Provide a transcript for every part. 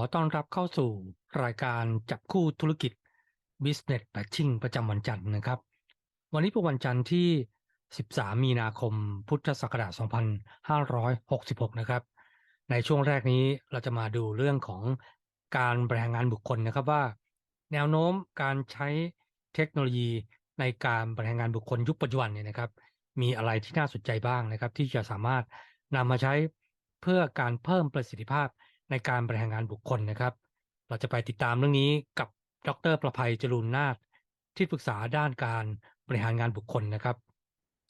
อต้อนรับเข้าสู่รายการจับคู่ธุรกิจ Business Matching ประจำวันจันทร์นะครับ วันนี้เป็นวันจันทร์ที่ 13 มีนาคม พุทธศักราช 2566 นะครับ ในช่วงแรกนี้เราจะมาดูเรื่องของการบริหารงานบุคคลนะครับว่า แนวโน้มการใช้เทคโนโลยีในการบริหารงานบุคคลยุคปัจจุบันเนี่ยนะครับ มีอะไรที่น่าสนใจบ้างนะครับ ที่จะสามารถนำมาใช้เพื่อการเพิ่มประสิทธิภาพ ในการบริหารงานบุคคลนะครับ เราจะไปติดตามเรื่องนี้กับดรประภัยจรูนนาถที่ปรึกษาด้านการบริหารงานบุคคลนะครับ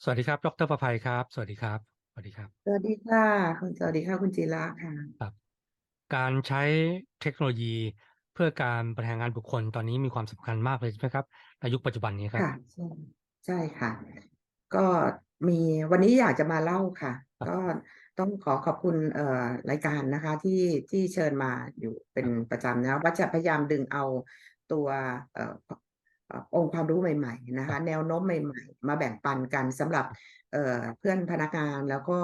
สวัสดีครับ ดรประภัยครับ สวัสดีครับ สวัสดีครับ สวัสดีค่ะคุณสวัสดีค่ะคุณจิระค่ะการใช้เทคโนโลยีเพื่อการบริหารงานบุคคลตอนนี้มีความสำคัญมากเลยใช่ไหมครับในยุคปัจจุบันนี้ครับค่ะใช่ใช่ค่ะ ก็มีวันนี้อยากจะมาเล่าค่ะครับก็ ต้องขอขอบคุณเอ่อรายการนะคะที่ที่เชิญมาอยู่เป็นประจำนะว่าจะพยายามดึงเอาตัวเอ่อเอ่อองค์ความรู้ใหม่ๆนะคะแนวโน้มใหม่ ๆ มาแบ่งปันกันสำหรับเอ่อเพื่อนพนักงานแล้วก็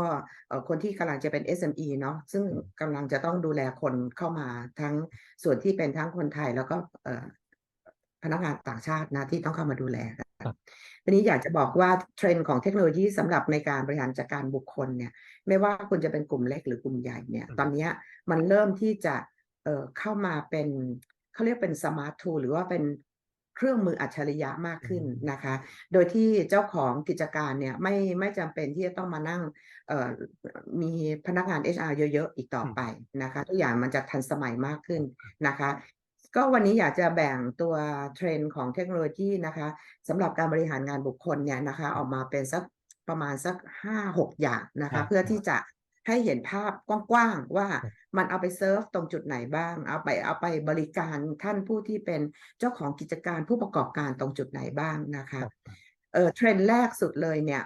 เอ่อคนที่กำลังจะเป็น SME เนาะซึ่งกำลังจะต้องดูแลคนเข้ามาทั้งส่วนที่เป็นทั้งคนไทยแล้วก็เอ่อพนักงานต่างชาตินะที่ต้องเข้ามาดูแลกันครับ ทีนี้อยากจะบอกว่าเทรนด์ของเทคโนโลยีสำหรับในการบริหารจัดการบุคคลเนี่ยไม่ว่าคุณจะเป็นกลุ่มเล็กหรือกลุ่มใหญ่เนี่ยอืมตอนเนี้ยมันเริ่มที่จะเอ่อเข้ามาเป็นเขาเรียกเป็นสมาร์ททูหรือว่าเป็นเครื่องมืออัจฉริยะมากขึ้นนะคะ โดยที่เจ้าของกิจการเนี่ยไม่ไม่จำเป็นที่จะต้องมานั่งเอ่อมีพนักงาน HR เยอะ ๆ อีกต่อไปนะคะทุกอย่างมันจะทันสมัยมากขึ้นนะคะ ก็วันนี้อยากจะแบ่งตัวเทรนด์ของเทคโนโลยีนะคะสำหรับการบริหารงานบุคคลเนี่ยนะคะออกมาเป็นสักประมาณสักห้าหกอย่างนะครัคะ บ เพื่อที่จะให้เห็นภาพกว้างๆว่าครับมันเอาไปเซิร์ฟตรงจุดไหนบ้าง เอาไปเอาไปบริการท่านผู้ที่เป็นเจ้าของกิจการผู้ประกอบการตรงจุดไหนบ้างนะคะครับเออเทรนด์แรกสุดเลยเนี่ย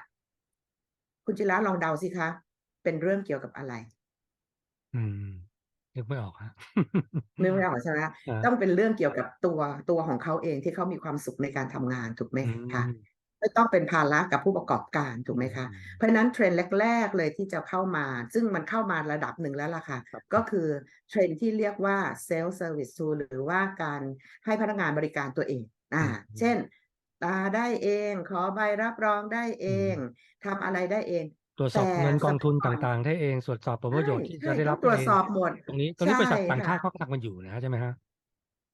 คุณจิระลองเดาสิคะ เป็นเรื่องเกี่ยวกับอะไร อืม นึกไม่ออกฮะนึกไม่ออกใช่ไหมคะอ่าต้องเป็นเรื่องเกี่ยวกับตัวตัวของเขาเองที่เขามีความสุขในการทำงานถูกไหมอืคะมไม่ต้องเป็นภาระกับผู้ประกอบการถูกไหมคะ เพราะฉะนั้นเทรนด์แรก ๆ เลยที่จะเข้ามา ซึ่งมันเข้ามาระดับหนึ่งแล้วล่ะค่ะครับก็คือเทรนด์ที่เรียกว่า self service tool หรือว่าการให้พนักงานบริการตัวเองอ่าอืมเช่นตาได้เอง ขอใบรับรองได้เองทำอะไรได้เองต รวจสอบแต่เงินกองทุนสมัยก่อนต่างๆ ได้เองตรวจสอบผลประโยชน์ที่ใช่จะได้รับต้องตรวจเองสอบหมด ตรงนี้ตรงนี้บริษัทใช่ต่างชาติค่ะเขาก็ทำกันอยู่นะใช่ไหมฮะ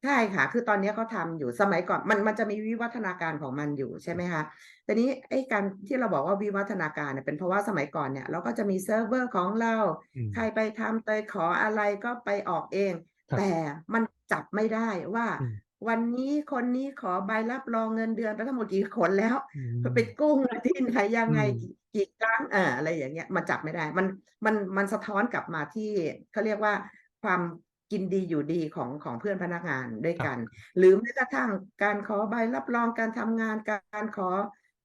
ใช่ค่ะ คือตอนนี้เขาทำอยู่สมัยก่อนมันมันจะมีวิวัฒนาการของมันอยู่ใช่ไหมคะแต่นี้ไอ้การที่เราบอกว่าวิวัฒนาการเนี่ยเป็นเพราะว่าสมัยก่อนเนี่ย เราก็จะมีเซิร์ฟเวอร์ของเรา อืม ใครไปทำไปขออะไรก็ไปออกเอง ครับแต่มันจับไม่ได้ว่าอืม วันนี้คนนี้ขอใบรับรองเงินเดือนไปทั้งหมดกี่คนแล้วอืมไปกู้เงินที่ไหนยังไงอืมกี่กี่ครั้งอ่าอะไรอย่างเงี้ยมันจับไม่ได้ มันมันมันสะท้อนกลับมาที่เขาเรียกว่าความกินดีอยู่ดีของของเพื่อนพนักงานด้วยกัน หรือแม้กระทั่งการขอใบรับรองการทำงานการขอ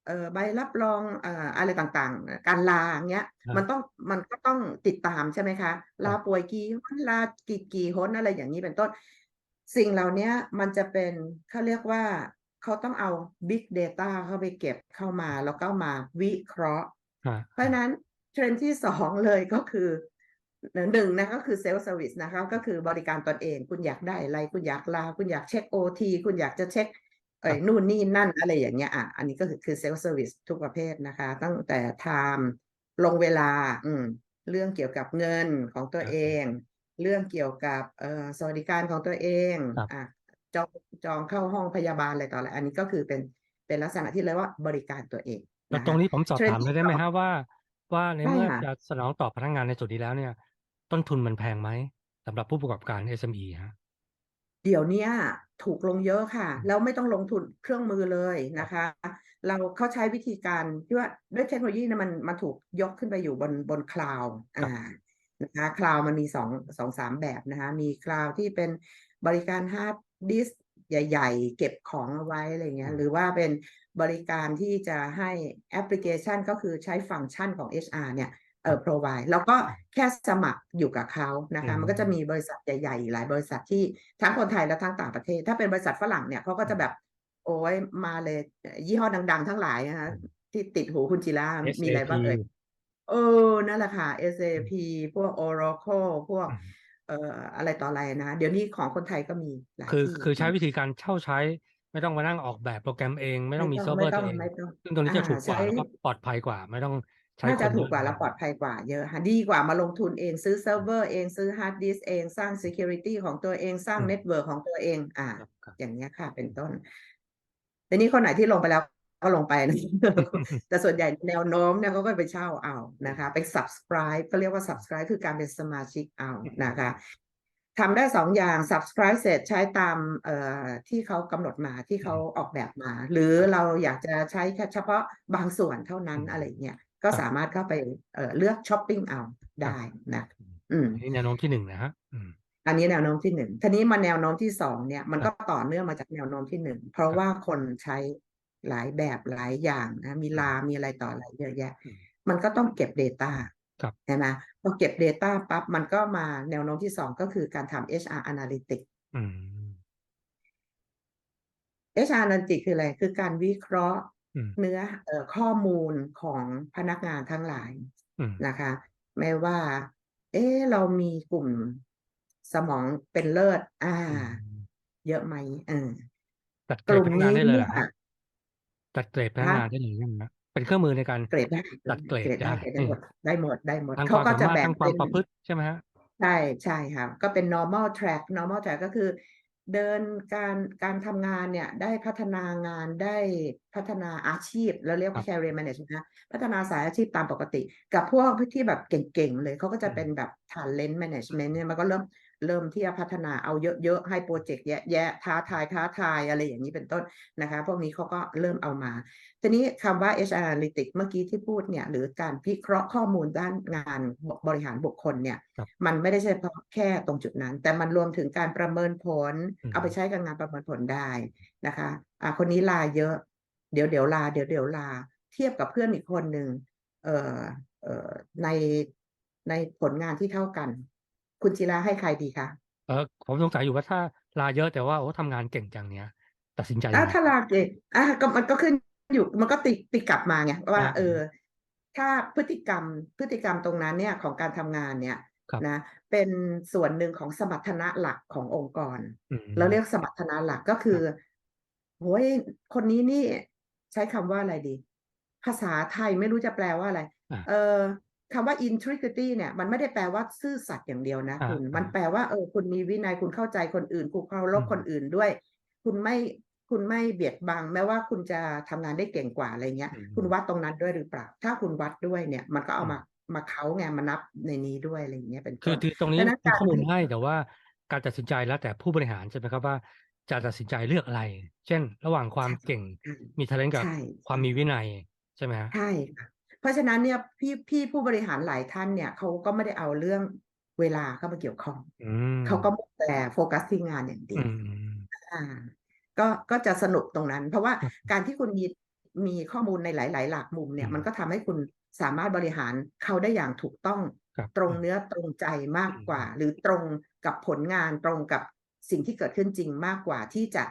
เอ่อใบรับรองเอ่ออะไรต่างๆ การลาอย่างเงี้ยครับมันต้องมันก็ต้องติดตามใช่ไหมคะ ลาครับป่วยกี่หนลากี่กี่หนอะไรอย่างนี้เป็นต้น สิ่งเหล่านี้มันจะเป็นเขาเรียกว่าเขาต้องเอา Big Data เข้าไปเก็บเข้ามาแล้วก็มาวิเคราะห์ฮะเพราะฉะนั้นเทรนด์ที่สองเลยก็คือหนึ่งนะก็คือเซลล์เซอร์วิสนะคะก็คือบริการตนเอง คุณอยากได้อะไร คุณอยากลา คุณอยากเช็คโอทีคุณอยากจะเช็คเอ้ยนู่นนี่นั่นอะไรอย่างเงี้ยอะอันนี้ก็คือคือเซลล์เซอร์วิสทุกประเภทนะคะ ตั้งแต่ไทม์ลงเวลา อืมเรื่องเกี่ยวกับเงินของตัวเอง เรื่องเกี่ยวกับเอ่อสวัสดิการของตัวเองครับ อะจองจองเข้าห้องพยาบาลอะไรต่ออะไรอันนี้ก็คือเป็นเป็นลักษณะที่เรียกว่าบริการตัวเองแล้วนะคะ ตรงนี้ผมสอบเทรนด์ถามเลยที่ได้ไหมสองฮะว่า ว่าในได้เมื่อค่ะ จะสนองตอบพนักงานในจุดนี้แล้วเนี่ย ต้นทุนมันแพงไหมสำหรับผู้ประกอบการ SME ฮะ เดี๋ยวเนี้ยถูกลงเยอะค่ะอืมแล้วไม่ต้องลงทุนเครื่องมือเลยนะคะ เราเขาใช้วิธีการที่ว่าด้วยเทคโนโลยีเนี่ยมันมันถูกยกขึ้นไปอยู่บนบนคลาวด์อ่า นะคะคลาวด์มันมีสองสองสามแบบนะคะ มีคลาวด์ที่เป็นบริการฮาร์ดดิสใหญ่ ๆ เก็บของเอาไว้อะไรเงี้ยหรือว่าเป็นบริการที่จะให้แอปพลิเคชันก็คือใช้ฟังก์ชันของ HR เนี่ยเอ่อ provide แล้วก็แค่สมัครอยู่กับเขานะคะอืมมันก็จะมีบริษัทใหญ่ๆ หลายบริษัทที่ทั้งคนไทยและทั้งต่างประเทศ ถ้าเป็นบริษัทฝรั่งเนี่ยเขาก็จะแบบโอ้ยมาเลยยี่ห้อดัง ๆ ทั้งหลายนะคะที่ติดหูคุณจิรามีอะไรบ้างเอ่ย SAP เออ นั่นแหละค่ะ SAP พวก Oracle พวกอืมเอ่ออะไรต่ออะไรนะ เดี๋ยวนี้ของคนไทยก็มีหลายคือที่คือใช้นะวิธีการเช่าใช้ ไม่ต้องมานั่งออกแบบโปรแกรมเอง ไม่ต้องมีไม่เซิร์ฟต้เวองอร์ไม่ต้ตัองวเองไม่ต้อง ซึ่งตรงนี้อาจะถูกกว่าใช้ แล้วก็ปลอดภัยกว่า ไม่ต้องใช้น่าคจะนถูเยกกว่าอะและปลอดภัยกว่าเยอะค่ะดีกว่ามาลงทุนเองซื้อเซิร์ฟเวอร์เองซื้อฮาร์ดดิสก์เองสร้าง security ของตัวเองสร้างอืมเน็ตเวิร์กของตัวเอง อ่า ครับครับอย่างเงี้ยค่ะเป็นต้นทีนี้คนไหนที่ลงไปแล้ว ก็ลงไปนะแต่ส่วนใหญ่แนวโน้มเนี่ยเขาก็ไปเช่าเอานะคะ ไป subscribe ก็เรียกว่า subscribe คือการเป็นสมาชิกเอานะคะทำได้สองอย่าง subscribe เสร็จใช้ตามเอ่อที่เขากำหนดมาที่เขาออกแบบมา หรือเราอยากจะใช้แค่เฉพาะบางส่วนเท่านั้นอืมอะไรเงี้ยก็ครับสามารถเข้าไปเอ่อเลือกช้อปปิ้งเอาได้นะอืมอันนี้แนวโน้มที่หนึ่งนะฮะอืมอันนี้แนวโน้มที่หนึ่งทีนี้มาแนวโน้มที่สองเนี่ยมันครัก็บต่อเนื่องมาจากแนวโน้มที่หนึ่งเพราะครับว่าคนใช้ หลายแบบหลายอย่างนะมีอืมลามีอะไรต่ออะไรเยอะแยะอืมมันก็ต้องเก็บ Data ครับใช่ไหมพอเก็บ Data ปั๊บมันก็มาแนวโน้มที่สองก็คือการทำ HR Analytics อืม HR Analytics คืออะไร คือการวิเคราะห์อืมเนื้อเอ่อข้อมูลของพนักงานทั้งหลายอืมนะคะ ไม่ว่า เอ๊ะเรามีกลุ่มสมองเป็นเลิศ อ่าอืมเยอะไหมเออจัดเกกรดลุ่พมนักงานนี้ได้เลยเนี่เหรอยฮะ จัดเกรดพนักฮะงานได้เลยใช่ไหมฮะเป็นเครื่องมือในการเกรดได้จัดเกรดเกรดได้ได้เกรดได้หมดได้หมดได้หมดทั้งคเขาวามก็สาจะมารถแบ่งทั้งควาเป็มนประพฤติใช่ไหมฮะใช่ใช่ครับก็เป็น normal track normal track ก็คือ เดินการการทำงานเนี่ยได้พัฒนางานได้พัฒนาอาชีพเราเรียกครัว่าบ career management นะพัฒนาสายอาชีพตามปกติ กับพวกที่แบบเก่งๆเลยเขาก็จะอืมเป็นแบบ talent management เนี่ยมันก็เริ่ม เริ่มที่จะพัฒนาเอาเยอะๆให้โปรเจกต์แยะๆท้าทายท้าทายอะไรอย่างนี้เป็นต้นนะคะ พวกนี้เขาก็เริ่มเอามา ทีนี้คำว่า HR Analytics เมื่อกี้ที่พูดเนี่ยหรือการพิเคราะห์ข้อมูลด้านงานบริหารบุคคลเนี่ยครับมันไม่ได้เฉพาะแค่ตรงจุดนั้น แต่มันรวมถึงการประเมินผลอืมเอาไปใช้กับงานประเมินผลได้นะคะอ่าคนนี้ลาเยอะเดี๋ยวเดี๋ยวลาเดี๋ยวเดี๋ยวลา เทียบกับเพื่อนอีกคนหนึ่งเอ่อเอ่อในในผลงานที่เท่ากัน คุณจิราให้ใครดีคะเออผมสงสัยอยู่ว่าถ้าลาเยอะแต่ว่าโอ้ทำงานเก่งจังเนี้ยตัดสินใจยัอะงไงถ้าลาเกตอะก็มันก็ขึ้นอยู่มันก็ติติกลับมาไงว่าอ่า เออ ถ้าพฤติกรรมพฤติกรรมตรงนั้นเนี่ยของการทำงานเนี่ยครับนะเป็นส่วนหนึ่งของสมรรถนะหลักขององค์กรอืมเราเรียกสมรรถนะหลักก็คือโอ้ยคนนี้นี่ใช้คำว่าอะไรดี ภาษาไทยไม่รู้จะแปลว่าอะไรอ่าเออ คำว่า integrity เนี่ยมันไม่ได้แปลว่าซื่อสัตย์อย่างเดียวนะอ่าคุณอ่ามัมันแปลว่าเออคุณมีวินัยคุณเข้าใจคนอื่น คุณเคารพอืมคนอื่นด้วย คุณไม่คุณไม่เบียดบังแม้ว่าคุณจะทำงานได้เก่งกว่าอะไรเงี้ยอืมคุณวัดตรงนั้นด้วยหรือเปล่า ถ้าคุณวัดด้วยเนี่ย มันก็เอาอืมมามาเขาไงมานับในนี้ด้วยอะไรอย่างเงี้ยเป็นคือต้นคือตรงนี้ดังนั้นมีการข้อมูลที่ให้แต่ว่าการตัดสินใจแล้วแต่ผู้บริหารใช่ไหมครับว่าจะตัดสินใจเลือกอะไร เช่น ระหว่างความใช่เก่งใช่มี talent กับใช่ความมีวินัยใช่ไหมฮะใช่ค่ะ เพราะฉะนั้นเนี่ยพี่พี่ผู้บริหารหลายท่านเนี่ยเขาก็ไม่ได้เอาเรื่องเวลาเข้ามาเกี่ยวข้องอืมเขาก็แต่โฟกัสที่งานอย่างเดีอืยวมอืมอ่าก็ก็จะสนุกตรงนั้น เพราะว่าครับการที่คุณมีมีข้อมูลในหลาย ๆ หลักมุมเนี่อืยมมันก็ทำให้คุณสามารถบริหารเขาได้อย่างถูกต้องครับตรงอืมเนื้อตรงใจมากอืมกว่า หรือตรงกับผลงานตรงกับสิ่งที่เกิดขึ้นจริงมากกว่าที่จะ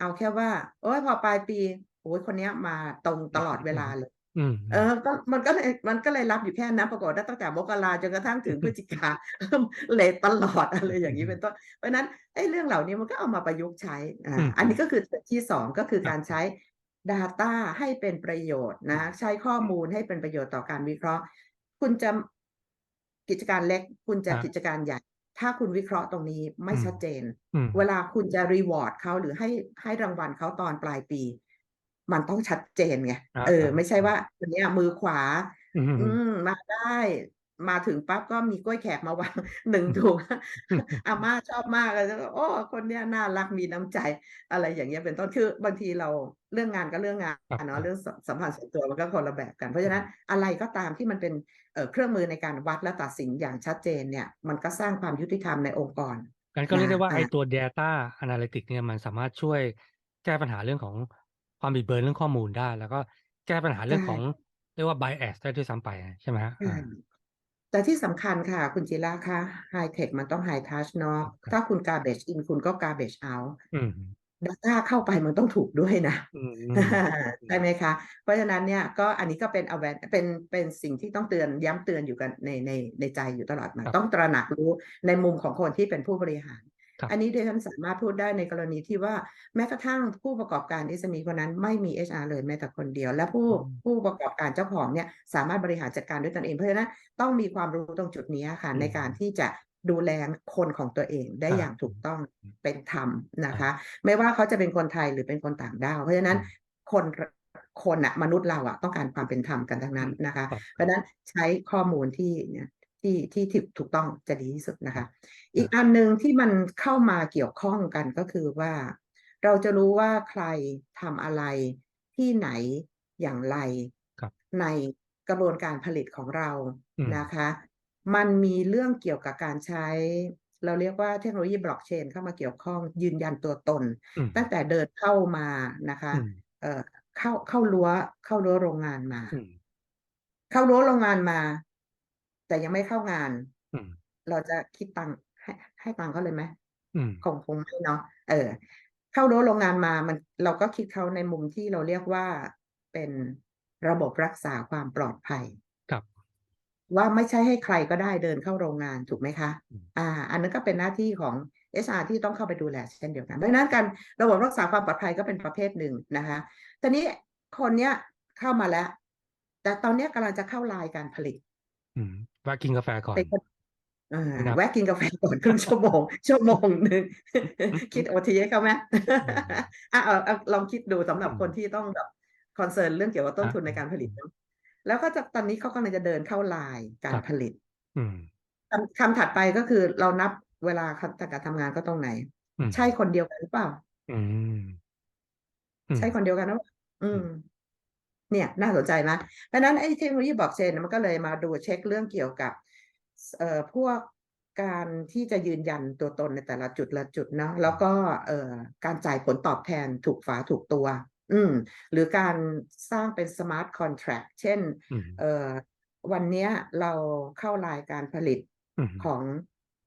เอาแค่ว่า โอ้ยพอปลายปีโอ้ยคนเนี้ยมาตรงตลอดเวลาเลย อืมเออก็มันก็เลยมันก็เลยรับอยู่แค่นั้นปรากฏว่าตั้งแต่มกราจนกระทั่งถึงพฤศจิกาเลทตลอดอะไรอย่างนี้เป็นต้นเพราะฉะนั้นไอ้เรื่องเหล่านี้มันก็เอามาประยุกต์ใช้อ่าอืมอันนี้ก็คือที่สองก็คือครับการใช้ Data ให้เป็นประโยชน์นะ ใช้ข้อมูลให้เป็นประโยชน์ต่อการวิเคราะห์ คุณจะกิจการเล็ก คุณจะฮะกิจการใหญ่ ถ้าคุณวิเคราะห์ตรงนี้ไม่อืมชัดเจนอืมเวลาคุณจะรีวอร์ดเขาหรือให้ให้รางวัลเขาตอนปลายปี มันต้องชัดเจนไงอ่าเอออ่าไม่ใช่ว่าคนเนี้ยมือขวาอืมอืมอืมมาได้มาถึงปั๊บก็มีกล้วยแขกมาวางหนึ่งถุงอาม่าชอบมากเลยโอ้คนเนี้ยน่ารักมีน้ำใจ อะไรอย่างเงี้ยเป็นต้นคือบางทีเราเรื่องงานก็เรื่องงานครับครัเนาะบเรื่องสสัมพันธ์ส่วนตัวมันก็คนละแบบกัน เพราะฉะนั้นอะไรก็ตามที่มันเป็นเอ่อเครื่องมือในการวัดและตัดสินอย่างชัดเจนเนี่ย มันก็สร้างความยุติธรรมในองค์กรงั้นก็เรียกได้ว่านะไอ้ตัว Data Analytics เนี่ยมันสามารถช่วยแก้ปัญหาเรื่องของ ความบิดเบือนเรื่องข้อมูลได้ แล้วก็แก้ปัญหาเรื่องใช่ของเรียกว่า bias ได้ด้วยซ้ำไปใช่ไหมฮะใช่อ่า แต่ที่สำคัญค่ะ คุณจิระคะไฮเทคมันต้องไฮทัชเนาะครับ ถ้าคุณ garbage in คุณก็ garbage out อืม Data เข้าไปมันต้องถูกด้วยนะ อืมอืม ใช่ไหมคะ เพราะฉะนั้นเนี่ยก็อันนี้ก็เป็น aware เป็นเป็นสิ่งที่ต้องเตือนย้ำเตือนอยู่กันในในในใจอยู่ตลอดมาครับ ต้องตระหนักรู้ในมุมของคนที่เป็นผู้บริหารครับ อันนี้ดิฉันสามารถพูดได้ในกรณีที่ว่าแม้กระทั่งผู้ประกอบการ SME คนนั้นไม่มี HR เลยแม้แต่คนเดียว และผู้อืมผู้ประกอบการเจ้าของเนี่ยสามารถบริหารจัดการด้วยตนเอง เพราะฉะนั้นต้องมีความรู้ตรงจุดนี้ค่ะอืมในการที่จะดูแลคนของตัวเองได้ครับอย่างถูกต้องอืมเป็นธรรมนะครัคะบไม่ว่าเขาจะเป็นคนไทยหรือเป็นคนต่างด้าวเพราะฉะนั้นอืมคนคนอะมนุษย์เราอะต้องการความเป็นธรรมกันทั้งนั้นอืมนะคะครับเพราะฉะนั้นใช้ข้อมูลที่เนี่ย ที่ที่ถูกถูกต้องจะดีที่สุดนะคะ อีกอันหนึ่งที่มันเข้ามาเกี่ยวข้องกันก็คือว่า เราจะรู้ว่าใครทำอะไรที่ไหนอย่างไรครับในกระบวนการผลิตของเราอืมนะคะ มันมีเรื่องเกี่ยวกับการใช้ เราเรียกว่าเทคโนโลยีบล็อกเชนเข้ามาเกี่ยวข้องยืนยันตัวตนอืมตั้งแต่เดินเข้ามานะคะอืมเอ่อเข้าเข้ารั้วเข้ารั้วโรงงานมาอืมเข้ารั้วโรงงานมา แต่ยังไม่เข้างานอืมเราจะคิดตังค์ให้ให้ตังค์เขาเลยไหมอืมคงคงไม่เนาะเออ เข้ารั้วโรงงานมามันเราก็คิดเขาในมุมที่เราเรียกว่าเป็นระบบรักษาความปลอดภัยครับว่าไม่ใช่ให้ใครก็ได้เดินเข้าโรงงานถูกไหมคะอืมอ่า อันนั้นก็เป็นหน้าที่ของ HR ที่ต้องเข้าไปดูแลเช่นเดียวกัน เพราะฉะนั้นการระบบรักษาความปลอดภัยก็เป็นประเภทหนึ่งนะคะทีนี้คนเนี้ยเข้ามาแล้ว แต่ตอนเนี้ยกำลังจะเข้าลายการผลิตอืม แวะกินกาแฟก่อนเป็นคนเออไม่นับแวะกินกาแฟก่อนครึ่งชั่วโมง ชั่วโมงหนึ่งคิดโอทีให้เขาไหมอะเอาเอาลองคิดดูสำหรับอืมคนที่ต้องแบบคอนเซิร์นเรื่องเกี่ยวกับต้นอะทุนในการผลิตเนอะแล้วก็จะตอนนี้เขากำลังจะเดินเข้าลายกาครรับผลิตอืมคำคำถัดไปก็คือเรานับเวลาการทำงานก็ตรงไหนอืมใช่คนเดียวกันหรือเปล่าอืมอืมใช่คนเดียวกันหรือเปล่าอืม เนี่ยน่าสนใจไหมเพราะฉะนั้นไอ้เทคโนโลยีบล็อกเชนมันก็เลยมาดูเช็คเรื่องเกี่ยวกับเอ่อพวกการที่จะยืนยันตัวตนในแต่ละจุดละจุดเนาะแล้วก็เอ่อการจ่ายผลตอบแทนถูกฝาถูกตัว อืมหรือการสร้างเป็น smart contract เช่นอืมเอ่อวันเนี้ยเราเข้ารายการผลิตอืมของ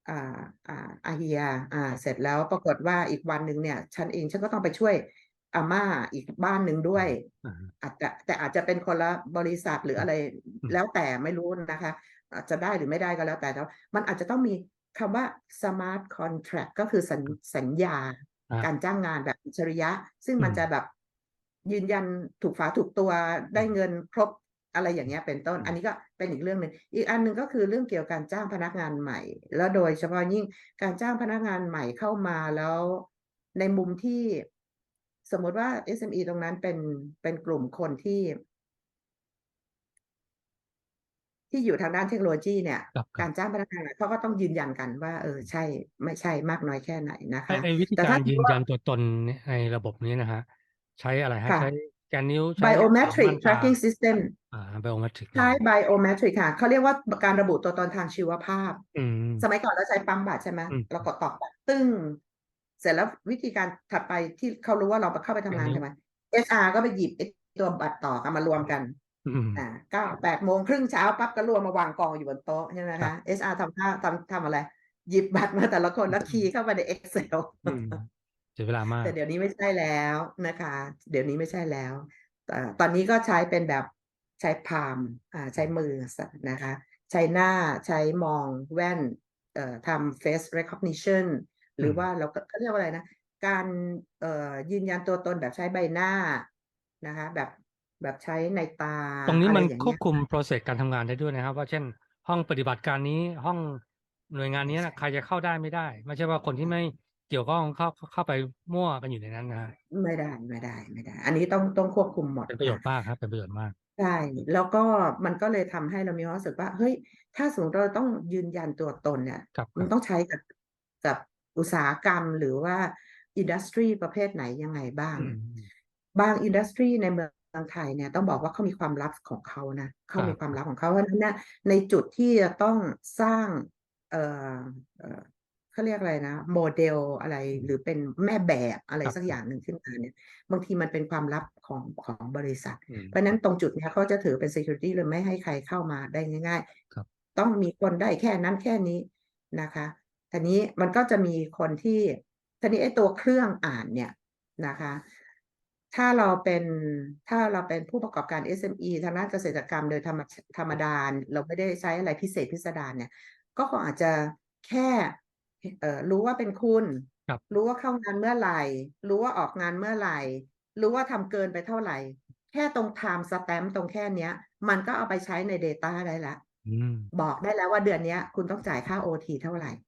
อ่าอ่าอาเฮียอ่าเสร็จแล้วปรากฏว่าอีกวันหนึ่งเนี่ย ฉันเองฉันก็ต้องไปช่วย อาม่าอีกบ้านหนึ่งด้วยอ่าอาจจะแต่อาจจะเป็นคนละบริษัทหรืออะไรอืมแล้วแต่ไม่รู้นะคะ อาจจะได้หรือไม่ได้ก็แล้วแต่แต่ว่ามันอาจจะต้องมีคำว่า smart contract ก็คือสัญสัญญาอ่าการจ้างงานแบบอัจฉริยะ ซึ่งมันอืมจะแบบยืนยันถูกฝาถูกตัวได้อืมเงินครบอะไรอย่างเงี้ยเป็นต้นอืมอันนี้ก็เป็นอีกเรื่องหนึ่งอีกอันหนึ่งก็คือเรื่องเกี่ยวกับการจ้างพนักงานใหม่ แล้วโดยเฉพาะยิ่งการจ้างพนักงานใหม่เข้ามาแล้วในมุมที่ สมมติว่า SME ตรงนั้นเป็นเป็นกลุ่มคนที่ ที่อยู่ทางด้านเทคโนโลยีเนี่ยครับครักาบรจ้างพนักงานเขาก็ต้องยืนยันกันว่า เออ ใช่ ไม่ใช่มากน้อยแค่ไหนนะไอ้คะไอ้วิธีแต่กาถ้ารยืนว่ายันตัวตนในระบบนี้นะฮะ ใช้อะไรฮะค่ะใช้แกนนิ้วใช้ biometric ม่านตา tracking system อ่า biometric ใช้ biometric ค่ะเขาเรียกว่าการระบุตัวตนทางชีวภาพอืมสมัยก่อนเราใช้ปั๊มบัตรใช่ไหมอืมเรากดตอกบัตรตึ้งเสร็จแล้ววิธีการถัดไปที่เขารู้ว่าเราเข้าไปทำงานแกนนิ้วใช่ไหม HR ก็ไปหยิบไอ้ตัวบัตรต่อกันมารวมกันอืมอ่าเก้าแปดโมงครึ่งเช้าปั๊บก็รวมมาวางกองอยู่บนโต๊ะใช่ไหมครัคะบ HR ทำท่าทำทำอะไร หยิบบัตรมาแต่ละคนแล้วคีย์เข้าไปใน Excel อืมเสียเวลามาก แต่เดี๋ยวนี้ไม่ใช่แล้วนะคะ เดี๋ยวนี้ไม่ใช่แล้วแต่ตอนนี้ก็ใช้เป็นแบบใช้พามอ่าใช้มือนะคะ ใช้หน้าใช้มองแว่นเอ่อทำ face recognition หรือมว่าเราก็เขาเรียกว่าอะไรนะ การเอ่อยืนยันตัวตนแบบใช้ใบหน้านะคะ แบบแบบใช้ในตา ตรงนี้อะไรมันอย่างควเงี้บยคุม process การทำงานได้ด้วยนะครับ ว่าเช่น ห้องปฏิบัติการนี้ห้องหน่วยงานนี้นะใครจะเข้าได้ไม่ได้ ไม่ใช่ว่าคนที่ไม่เกี่ยวข้องเข้าเข้าไปมั่วกันอยู่ในนั้นนะฮะไม่ได้ไม่ได้ไม่ได้ อันนี้ต้องต้องควบคุมหมดเป็นประโยชค่ะน์มากครับเป็นประโยชน์มากใช่แล้วก็มันก็เลยทำให้เรามีความรู้สึกว่า เฮ้ย ถ้าสมมติเราต้องยืนยันตัวตนเนี่ยครับคมัรันบต้องใช้กับกับ อุตสาหกรรมหรือว่าอินดัสทรีประเภทไหนยังไงบ้างอืมบางอินดัสทรีในเมืองไทยเนี่ยต้องบอกว่าเขามีความลับของเขานะเขาครับมีความลับของเขาเพราะฉะนั้นเนี่ยในจุดที่จะต้องสร้างเอ่อเอ่อเขาเรียกอะไรนะโมเดลอะไรหรือเป็นแม่แบบอะไรครับสักอย่างหนึ่งขึ้นมาเนี่ยบางทีมันเป็นความลับของของบริษัทอืมเพราะฉะนั้นตรงจุดเนี้ยเขาจะถือเป็น security เลยไม่ให้ใครเข้ามาได้ง่ายครับๆต้องมีคนได้แค่นั้นแค่นี้นะคะ ทีนี้มันก็จะมีคนที่ทีนี้ไอ้ตัวเครื่องอ่านเนี่ยนะคะ ถ้าเราเป็นถ้าเราเป็นผู้ประกอบการ SME ทางด้านเกษตรกรรมโดยธรรมธรรมดาเราไม่ได้ใช้อะไรพิเศษพิสดารเนี่ย ก็คงอาจจะแค่เอ่อรู้ว่าเป็นคุณครับรู้ว่าเข้างานเมื่อไหร่ รู้ว่าออกงานเมื่อไหร่ รู้ว่าทำเกินไปเท่าไหร่ แค่ตรง time stamp ตรงแค่เนี้ย มันก็เอาไปใช้ใน Data ได้แล้วอืมบอกได้แล้วว่าเดือนเนี้ยคุณต้องจ่ายค่า OT เท่าไหร่ครับ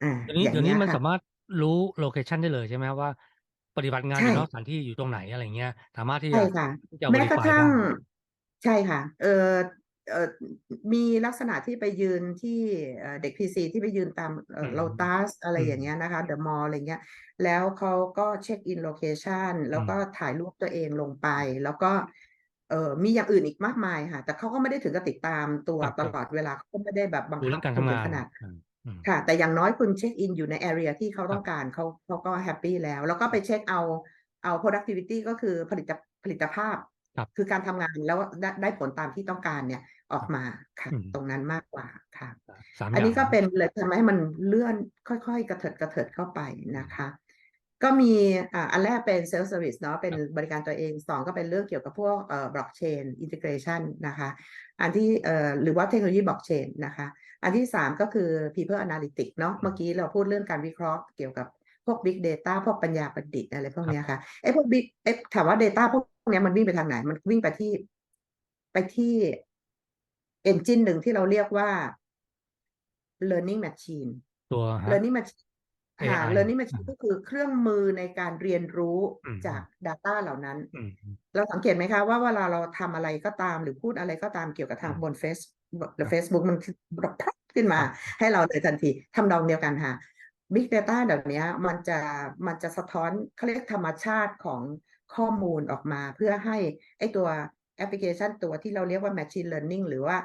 อ่า เดี๋ยวนี้อย่างเดี๋ยวเงี้นี้ยมันค่ะ สามารถรู้โลเคชันได้เลยใช่ไหมครับว่า ปฏิบัติงานใช่ อยู่นอกสถานที่อยู่ตรงไหน อะไรเงี้ย สามารถที่ใช่จะ ค่ะ ที่จะ แม้กระ verify ทั่งได้ใช่ค่ะ เออเออมีลักษณะที่ไปยืนที่ เอ่อ เด็กพีซีที่ไปยืนตาม เอ่อือมโลตัสอะไรอือม ย่างเงี้ยนะคะ เดอะมอลล์ อะไรเงี้ย แล้วเขาก็เช็คอินโลเคชัน แล้วก็อืมถ่ายรูปตัวเองลงไป แล้วก็ เอ่อ มีอย่างอื่นอีกมากมายค่ะ แต่เขาก็ไม่ได้ถึงกับติดตามตัวครับตครับลอดเวลา เขาก็ไม่ได้แบบบังดูคัเรื่บองการคุณทำถึงางนขนาดอืมอืม ค่ะ แต่อย่างน้อยคุณเช็คอินอยู่ใน area ที่เขาคต้รัอบงการเขาเขาก็แฮปปี้แล้ว แล้วก็ไปเช็คเอาเอา productivity ก็คือผลิตผลิตภาพครับคือการทำงานแล้วได้ได้ผลตามที่ต้องการเนี่ยออคกรับมาค่ะอืมตรงนั้นมากกว่าค่ะสามอันอย่านี้งก็นะเป็นเลยทำให้มันเลื่อนค่อย ๆ กระเถิดกระเถิดเข้าไปอืมนะคะ ก็มีอ่าอันแรกเป็น self service เนาะเป็คนรับบริการตัวเองสองก็เป็นเรื่องเกี่ยวกับพวกเอ่อ blockchain integration นะคะอันที่เอ่อหรือว่าเทคโนโลยี blockchain นะคะอันที่สามก็คือ people analytics เนาะอืเมื่อมกี้เราพูดเรื่องการวิเคราะห์เกี่ยวกับพวก big data พวกปัญญาประดิษฐ์อะไรพวกครับเนี้ยค่ะไอ้พวก big เอ๊ะถามว่า data พวกเนี้ยมันวิ่งไปทางไหน มันวิ่งไปที่ไปที่ engine หนึ่งที่เราเรียกว่า learning machine ตัวฮะ learning machine ค่ะ AI learning อื machine มก็คือเครื่องมือในการเรียนรู้อืมจาอืกม data เหล่านั้นอืมอืมเราสังเกตไหมคะว่าเวลาเราทำอะไรก็ตามหรือพูดอะไรก็ตามเกี่ยวกับอืทางมบนเฟซคหรืรัอบเฟซบุ๊กมันแบบพรวดขึ้นคมารับให้เราเลยทันทีทำนองเดียวกันค่ะ Big Data เดี๋ยวเนี้ยมันจะมันจะสะท้อนเขาเรียกธรรมชาติของข้อมูลออกมา เพื่อให้ไอ้ตัวแอปพลิเคชันตัวที่เราเรียกว่า Machine Learning หรือว่า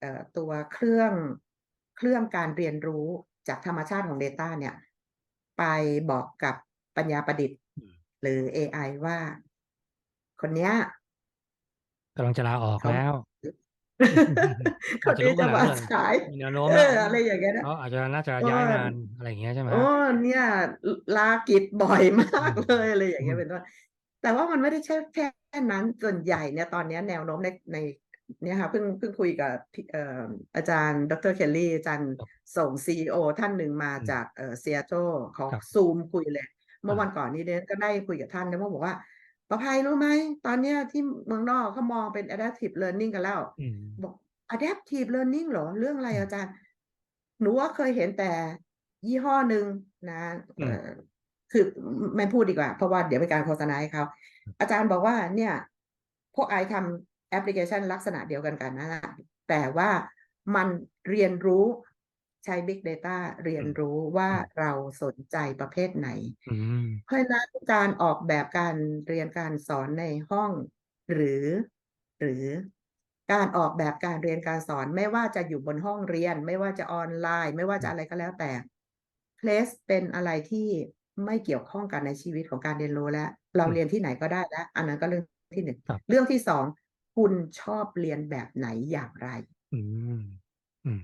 เอ่อตัวเครื่องเครื่องการเรียนรู้จากธรรมชาติของ Data เนี่ย ไปบอกกับปัญญาประดิษฐ์อืมหรือ AI ว่า คนเนี้ยกำลังจะลาออกเขาแล้วคอาจนจะนี้รู้ขจะนาดมานั้นเลยสายมีแนวโน้มเอแล้วออะไรอย่างเงี้ยนะเขาอาจจะน่าจะเอย้ายองานอะไรอย่างเงี้ยใช่ไหมโอ้ฮะเนี่ยลลากิจบ่อยมาอืกมเลยอะไรอย่างอืเงี้ยมเป็นต้นแต่ว่ามันไม่ได้ใช่แค่นั้นส่วนใหญ่เนี่ยตอนเนี้ยแนวโน้มในใน เนี่ยค่ะเพิ่งเพิ่งคุยกับพี่เอ่ออาจารย์ ดรเคลลี่อาจารย์ครับส่ง CEO ท่านหนึ่งมาอืมจากเอ่อ Seattle เขาครับซูมคุยเลย เมื่อาอวันก่อนนี้ดิฉันก็ได้คุยกับท่านแล้วก็บอกว่าประภัยรู้ไหม ตอนเนี้ยที่เมืองนอกเขามองเป็น adaptive learning กันแล้วอืมบอก adaptive learning เหรอ เรื่องอะไรอืมอาจารย์ หนูว่าเคยเห็นแต่ยี่ห้อหนึ่งนะอืเอ่มอคือมไม่พูดดีกว่า เพราะว่าเดี๋ยวเป็นการโฆษณาให้เขาอืมอาจารย์บอกว่าเนี่ย พวกไอซ์ทำ แอปพลิเคชันลักษณะเดียวกันกันนั่นแหละแต่ว่ามันเรียนรู้ใช้ Big Data เรียอืนมรู้ว่าอืมเราสนใจประเภทไหนอืมเพราะฉะนั้นการออกแบบการเรียนการสอนในห้อง หรือ หรือการออกแบบการเรียนการสอน ไม่ว่าจะอยู่บนห้องเรียน ไม่ว่าจะออนไลน์ ไม่ว่าอืจะมอะไรก็แล้วแต่ Place เป็นอะไรที่ไม่เกี่ยวข้องกันในชีวิตของการเรียนรู้แล้ว เราอืมเรียนที่ไหนก็ได้แล้ว อันนั้นก็เรื่องที่หนึ่งครับเรื่องที่สอง คุณชอบเรียนแบบไหนอย่างไรอืมอืม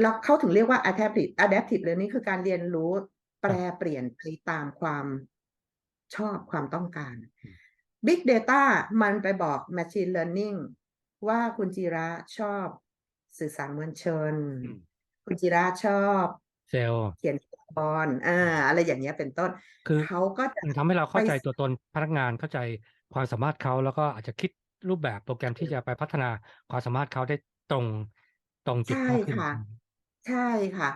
แล้วเขาถึงเรียกว่า adaptive adaptive learning คือการเรียนรู้แปครรับเปลี่ยนไปตามความชอบความต้องการอืม Big Data มันไปบอก Machine Learning ว่าคุณจิระชอบสื่อสารมวลชนอืมคุณจิระชอบเซลล์เขียนละครอาอืมอะไรอย่างเงี้ยเป็นต้น คือเขาก็จะมันทำให้เราไปเข้าใจสตัวตนพนักงานเข้าใจความสามารถเขาแล้วก็อาจจะคิด รูปแบบโปรแกรมที่จะไปพัฒนาความสามารถเขาได้ตรงตรงจุใชด่มากขึ้น ค่ะอืมใช่ค่ะ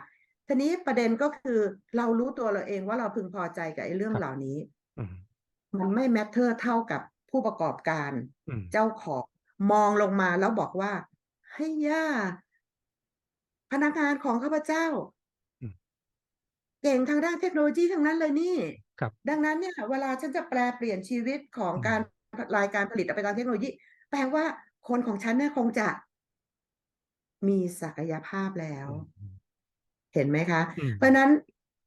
ทีนี้ประเด็นก็คือเรารู้ตัวเราเองว่าเราพึงพอใจกับไอ้เรื่อคงรับ เหล่านี้ อืม มันไม่ matter เท่ากับผู้ประกอบการ อืม เจ้าของมองลงมาแล้วบอกว่าเฮ้ยย่า พนักงานของข้าพเจ้า อืมเก่งทางด้านเทคโนโลยีทั้งนั้นเลยนี่ ครับดังนั้นเนี่ย เวลาฉันจะแปลเปลี่ยนชีวิตของอืการม รายการผลิตไปตามเทคโนโลยี แปลว่าคนของฉันเนี่ยคงจะมีศักยภาพแล้วอืมอืมเห็นไหมคะอืมเพราะฉะนั้น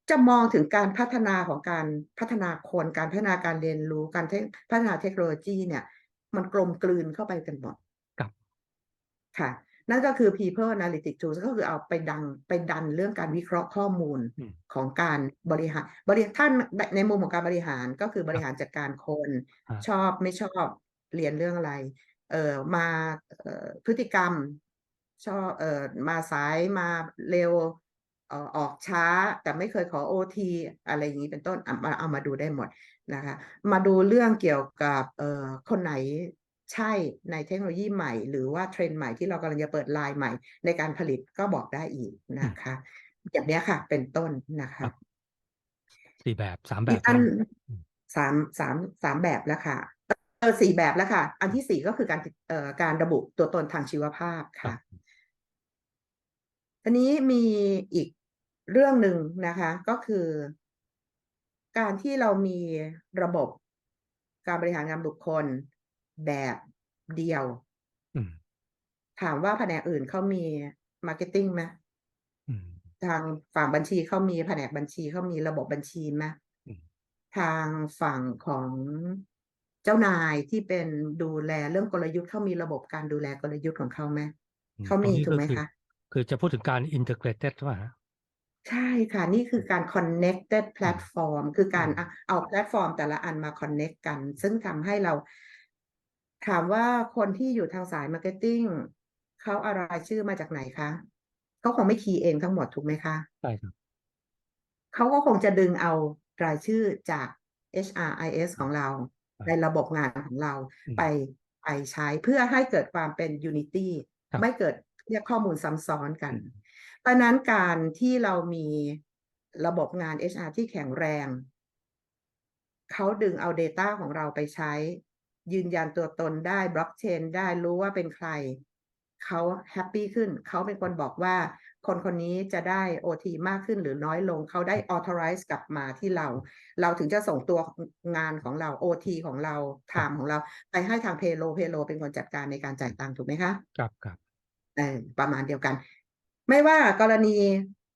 จะมองถึงการพัฒนาของการพัฒนาคนการพัฒนาการเรียนรู้การเทคพัฒนาเทคโนโลยีเนี่ย มันกลมกลืนเข้าไปกันหมดครับค่ะ นั่นก็คือ people analytic tools ก็คือเอาไปดังไปดันเรื่องการวิเคราะห์ข้อมูลอืมของการบริหาร บริท่านในมุมของการบริหารก็คือบริหารจัดการคนฮะชอบไม่ชอบเรียนเรื่องอะไร เอ่อมาเอ่อพฤติกรรม ชอบเอ่อมาสายมาเร็วเอ่อออกช้าแต่ไม่เคยขอโอทีอะไรอย่างนี้เป็นต้นเอามาเอามาดูได้หมดนะคะ มาดูเรื่องเกี่ยวกับเอ่อคนไหน ใช่ในเทคโนโลยีใหม่ หรือว่าเทรนด์ใหม่ที่เรากำลังจะเปิดไลน์ใหม่ ในการผลิตก็บอกได้อีกนะคะ อย่างเนี้ยค่ะ เป็นต้นนะคะครับสี่แบบสามแบอีบกอันนะอืมสามสามสามแบบแล้วค่ะเออสี่แบบแล้วค่ะ อันที่สี่ก็คือการติดเอ่อการระบุตัวตนทางชีวภาพครัค่ะบอันนี้มีอีกเรื่องหนึ่งนะคะ ก็คือ การที่เรามีระบบการบริหารงานบุคคล แบบเดียวอืมถามว่าแผนกอื่นเขามีมาร์เก็ตติ้งไหมอืมทางฝั่งบัญชีเขามีแผนกบัญชีเขามีระบบบัญชีไหมอืมทางฝั่งของเจ้านายที่เป็นดูแลเรื่องกลยุทธ์เขามีระบบการดูแลกลยุทธ์ของเขาไหมอืมเขาตรงมีนี้ถูกก็ไหมคือคะคือจะพูดถึงการ integrated ใช่ไหมฮะใช่ค่ะ นี่คือการ connected platform คือการอืมอะเอาแพลตฟอร์มแต่ละอันมา connect กัน ซึ่งทำให้เรา ถามว่าคนที่อยู่ทางสาย marketing เขาเอารายชื่อมาจากไหนคะเขาคงไม่คีย์เองทั้งหมดถูกไหมคะใช่ครับเขาก็คงจะดึงเอารายชื่อจาก HRIS ของเราครับในระบบงานของเราอืมไปไปใช้เพื่อให้เกิดความเป็น unity ครับไม่เกิดเรียกข้อมูลซ้ำซ้อนกันอืมเพราะฉะนั้นการที่เรามีระบบงาน HR ที่แข็งแรง เขาดึงเอา Data ของเราไปใช้ ยืนยันตัวตนได้บล็อกเชนได้รู้ว่าเป็นใคร เขาแฮปปี้ขึ้น เขาเป็นคนบอกว่า คนคนนี้จะได้ OT มากขึ้นหรือน้อยลง เขาได้ authorize กลับมาที่เรา เราถึงจะส่งตัวงานของเรา OT ของเรา time ของเรา ไปให้ทาง payroll payroll เป็นคนจัดการในการจ่ายตังค์ถูกไหมคะ ครับครับเออประมาณเดียวกัน ไม่ว่ากรณี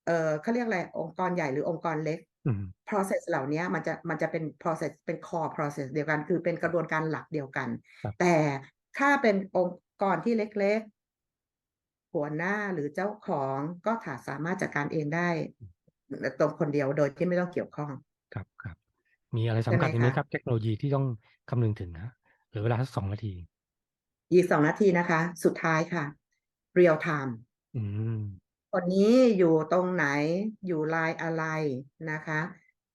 เออเขาเรียกอะไร องค์กรใหญ่หรือองค์กรเล็กอืม process เหล่านี้มันจะมันจะเป็น process เป็น core process เดียวกัน คือเป็นกระบวนการหลักเดียวกันครับแต่ถ้าเป็นองค์กรที่เล็กๆ หัวหน้าหรือเจ้าของก็ถาสามารถจัดการเองได้ตรงคนเดียวโดยที่ไม่ต้องเกี่ยวข้อง ครับครับ มีอะไรใช่สำไหมคัญอีกไหมคะครับ เทคโนโลยีที่ต้องคำนึงถึงนะเหรือเวลาสักสองนาทีอีกสองนาทีนะคะ สุดท้ายค่ะ real time อืม คนนี้อยู่ตรงไหนอยู่ไลน์อะไรนะคะ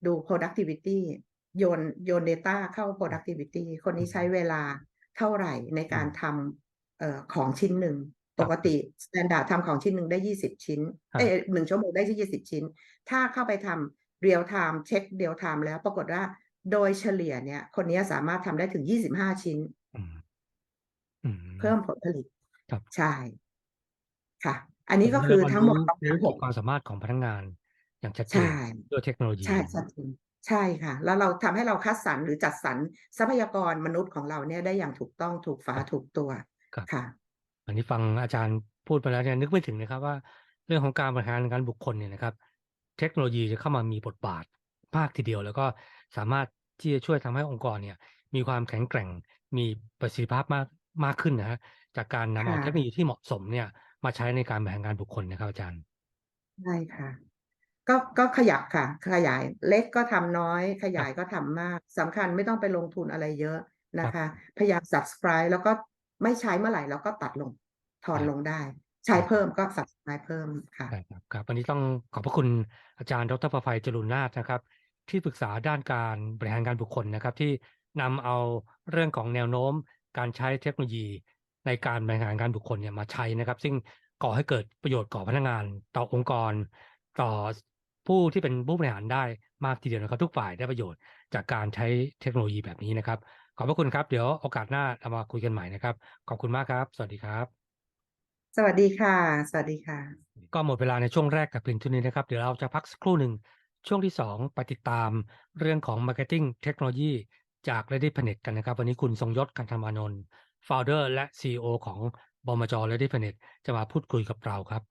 ดู productivity โยนโยน data เข้า productivity คนนี้ใช้เวลาเท่าไหร่ในการทำเอ่อของชิ้นหนึ่งครัปบกติ standard ทำของชิ้นหนึ่งได้ยี่สิบชิ้นครับเอ้ยหนึ่งชั่วโมงได้ยี่สิบชิ้น ถ้าเข้าไปทำ real time เช็ค real time แล้วปรากฏว่าโดยเฉลี่ยเนี่ย คนนี้สามารถทำได้ถึงยี่สิบห้าชิ้นอืมอืมเพิ่มผลผลิตครับใช่ ค่ะ อันนี้ก็ผมคือได้รับทั้งหมดรู้ประมาณรู้หขีกดความสามารถของพนักงานอย่างชัดเจใช่นด้วยเทคโนโลยีใช่ชัดเจนใช่ค่ะ แล้วเราทำให้เราคัดสรรหรือจัดสรรทรัพยากรมนุษย์ของเราเนี่ยได้อย่างถูกต้องถูกฝาถูกตัวครับค่ะ อันนี้ฟังอาจารย์พูดไปแล้วเนี่ยนึกไม่ถึงนะครับว่า เรื่องของการบริหารงานบุคคลเนี่ยนะครับ เทคโนโลยีจะเข้ามามีบทบาทมากทีเดียว แล้วก็สามารถที่จะช่วยทำให้องค์กรเนี่ย มีความแข็งแกร่งมีประสิทธิภาพมากมากขึ้นนะฮะจากการนำเอาค่ะ เทคโนโลยีที่เหมาะสมเนี่ย มาใช้ในการบริหารงานบุคคลนะครับอาจารย์ใช่ค่ะ ก็ก็ขยับค่ะ ขยายเล็กก็ทำน้อย ขยายก็ทำมากสำคัญไม่ต้องไปลงทุนอะไรเยอะนะคะ พยายาม subscribe แล้วก็ไม่ใช้เมื่อไหร่เราก็ตัดลงถอนครับลงได้ ใช้เพิ่มก็ subscribe เพิ่มค่ะได้ครับครับวันนี้ต้องขอบพระคุณอาจารย์ดรประภัยจรุณนาถนะครับ ที่ปรึกษาด้านการบริหารงานบุคคลนะครับ ที่นำเอาเรื่องของแนวโน้มการใช้เทคโนโลยี ในการบริหารงานบุคคลเนี่ยมาใช้นะครับ ซึ่งก่อให้เกิดประโยชน์ก่อพนักงาน ต่อองค์กร ต่อผู้ที่เป็นผู้บริหารได้มากทีเดียวนะครับ ทุกฝ่ายได้ประโยชน์จากการใช้เทคโนโลยีแบบนี้นะครับ ขอบพระคุณครับเดี๋ยวโอกาสหน้าเรามาคุยกันใหม่นะครับ ขอบคุณมากครับ สวัสดีครับ สวัสดีค่ะ สวัสดีค่ะ ก็หมดเวลาในช่วงแรกกับเพียงเท่านี้นะครับเดี๋ยวเราจะพักสักครู่หนึ่งช่วงที่ 2 ไปติดตามเรื่องของ Marketing เทคโนโลยีจาก Ready Planet กันนะครับ วันนี้คุณทรงยศกันธรรมานนท์ Founder และ CEO ของบมจ Ready Planet จะมาพูดคุยกับเราครับ